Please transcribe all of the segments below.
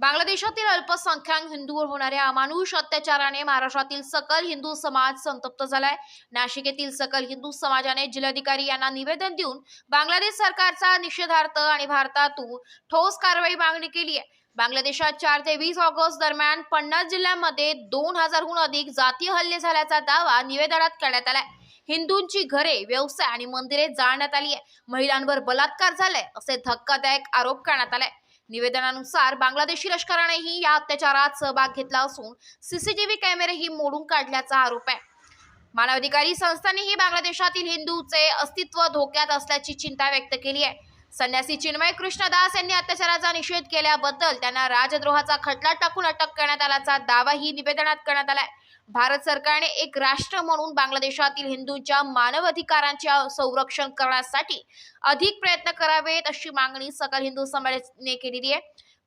बांगलादेशातील अल्पसंख्याक हिंदूवर होणाऱ्या अमानुष अत्याचाराने महाराष्ट्रातील सकल हिंदू समाज संतप्त झालाय. नाशिक येथील सकल हिंदू समाजाने जिल्हाधिकारी यांना निवेदन देऊन बांगलादेश सरकारचा निषेधार्थ आणि भारतातून ठोस कारवाई मागणी केली आहे. बांगलादेशात चार ते वीस ऑगस्ट दरम्यान पन्नास जिल्ह्यांमध्ये दोन हजारहून अधिक जातीय हल्ले झाल्याचा दावा निवेदनात करण्यात आलाय. हिंदूंची घरे व्यवसाय आणि मंदिरे जाळण्यात आली आहे महिलांवर बलात्कार झालाय असे धक्कादायक आरोप करण्यात आलाय. निवेदनानुसार बांगलादेशी लष्करानेही या अत्याचारात सहभाग घेतला असून सीसीटीव्ही कॅमेरेही मोडून काढल्याचा आरोप आहे. मानवाधिकारी संस्थांनीही बांगलादेशातील हिंदूचे अस्तित्व धोक्यात असल्याची चिंता व्यक्त केली आहे. संन्यासी चिन्मय कृष्णदास यांनी अत्याचाराचा निषेध केल्याबद्दल त्यांना राजद्रोहाचा खटला टाकून अटक करण्यात आल्याचा दावाही निवेदनात करण्यात आलाय भारत सरकारने एक राष्ट्र म्हणून बांगलादेशातील हिंदूंच्या मानवाधिकारांचे संरक्षण करण्यासाठी अधिक प्रयत्न करावेत अशी मागणी सकल हिंदू समाजाने केलेली आहे.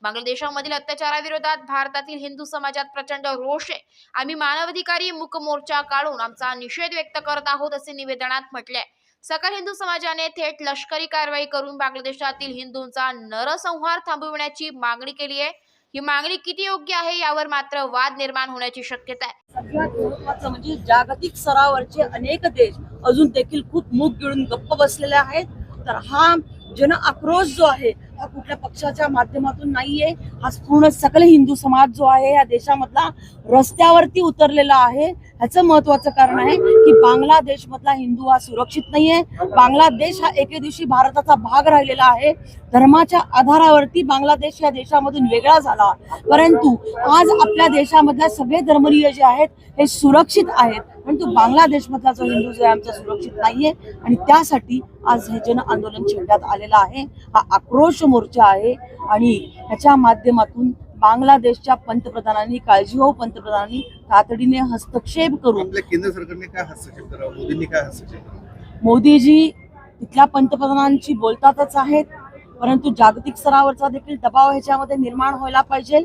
बांगलादेशामधील अत्याचाराविरोधात भारतातील हिंदू समाजात प्रचंड रोष आहे. आम्ही मानवाधिकारी मूक मोर्चा काढून आमचा निषेध व्यक्त करत आहोत असे निवेदनात म्हटले आहे सकल हिंदू समाजाने थेट लष्करी कारवाई करून बांगलादेशातील हिंदूंचा नरसंहार थांबविण्याची मागणी केली आहे. ही मागणी किती योग्य आहे यावर मात्र वाद निर्माण होण्याची शक्यता आहे. सगळ्यात महत्वाचं म्हणजे जागतिक स्तरावरचे अनेक देश अजून देखील खूप मूग गिळून गप्प बसलेले आहेत. तर हा जन आक्रोश जो आहे हा कुठल्या पक्षाच्या माध्यमातून नाहीये. हा पूर्ण सकल हिंदू समाज जो आहे या देशामधला रस्त्यावरती उतरलेला आहे. ह्याचं महत्वाचं कारण आहे की बांगलादेश मधला हिंदू हा सुरक्षित नाहीये. बांगलादेश हा एके दिवशी भारताचा भाग राहिलेला आहे. धर्माच्या आधारावरती बांगलादेश या देशामधून वेगळा झाला. परंतु आज आपल्या देशामधल्या सगळे धर्मनीय जे आहेत हे सुरक्षित आहेत. परंतु बांगलादेश मधला जो हिंदू जो आहे आमचा सुरक्षित नाहीये. आणि त्यासाठी आज हे जन आंदोलन छेडण्यात आलेलं आहे. हा आक्रोश मोर्चा आहे. आणि ह्याच्या माध्यमातून बांगलादेशच्या पंतप्रधानांनी काळजी हो पंतप्रधानांनी तातडीने हस्तक्षेप करून केंद्र सरकारने काय हस्तक्षेप करावा? मोदींनी काय हस्तक्षेप करावा? मोदीजी तिथल्या पंतप्रधानांची बोलतातच आहेत परंतु जागतिक स्तरावरचा देखील दबाव ह्याच्यामध्ये निर्माण व्हायला पाहिजे.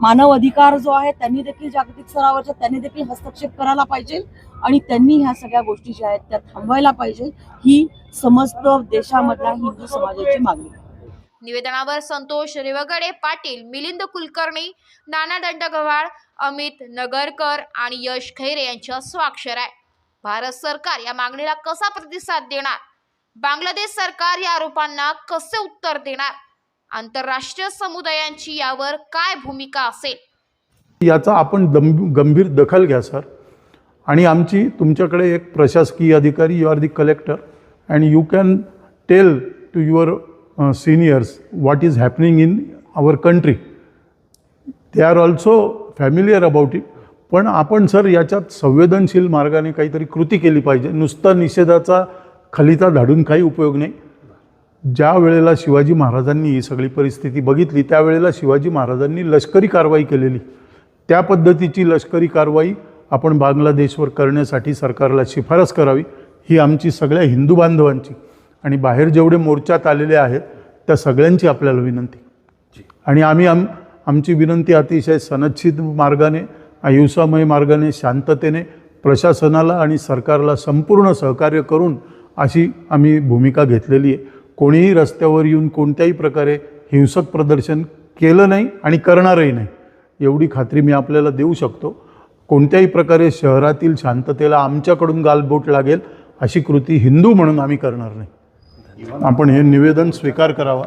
मानव अधिकार जो आहे त्यांनी देखील जागतिक स्तरावरच्या त्यांनी देखील हस्तक्षेप करायला पाहिजे आणि त्यांनी ह्या सगळ्या गोष्टी ज्या आहेत त्या थांबवायला पाहिजे. ही समस्त देशामधल्या हिंदू समाजाची मागणी आहे. निवेदनावर संतोष रेवगडे पाटील मिलिंद कुलकर्णी नाना दंडगव्हाळ अमित नगरकर आणि यश खैरे यांच्या स्वाक्षर आहे भारत सरकार या मागणीला कसा प्रतिसाद देणार? बांगलादेश सरकार या आरोपांना कसे उत्तर देणार? आंतरराष्ट्रीय समुदायांची यावर काय भूमिका असेल? याचा आपण गंभीर दखल घ्या सर. आणि आमची तुमच्याकडे एक प्रशासकीय अधिकारी you are the collector and you can tell to your Uh, seniors what is happening in our country they are also familiar about it. पण आपण सर याच्यात संवेदनशील मार्गाने काहीतरी कृती केली पाहिजे. नुसतं निषेधाचा खलिता धाडून काही उपयोग नाही. ज्या वेळेला शिवाजी महाराजांनी ही सगळी परिस्थिती बघितली त्यावेळेला शिवाजी महाराजांनी लष्करी कारवाई केलेली. त्या पद्धतीची लष्करी कारवाई आपण बांगलादेशवर करण्यासाठी सरकारला शिफारस करावी. ही आमची सगळ्या हिंदू बांधवांची आणि बाहेर जेवढे मोर्चात आलेले आहेत त्या सगळ्यांची आपल्याला विनंती. आणि आम्ही आम आमची विनंती अतिशय सनदशीत मार्गाने अहिंसामय मार्गाने शांततेने प्रशासनाला आणि सरकारला संपूर्ण सहकार्य करून अशी आम्ही भूमिका घेतलेली आहे. कोणीही रस्त्यावर येऊन कोणत्याही प्रकारे हिंसक प्रदर्शन केलं नाही आणि करणारही नाही एवढी खात्री मी आपल्याला देऊ शकतो. कोणत्याही प्रकारे शहरातील शांततेला आमच्याकडून गालबोट लागेल अशी कृती हिंदू म्हणून आम्ही करणार नाही. आपण हे निवेदन स्वीकार करावा.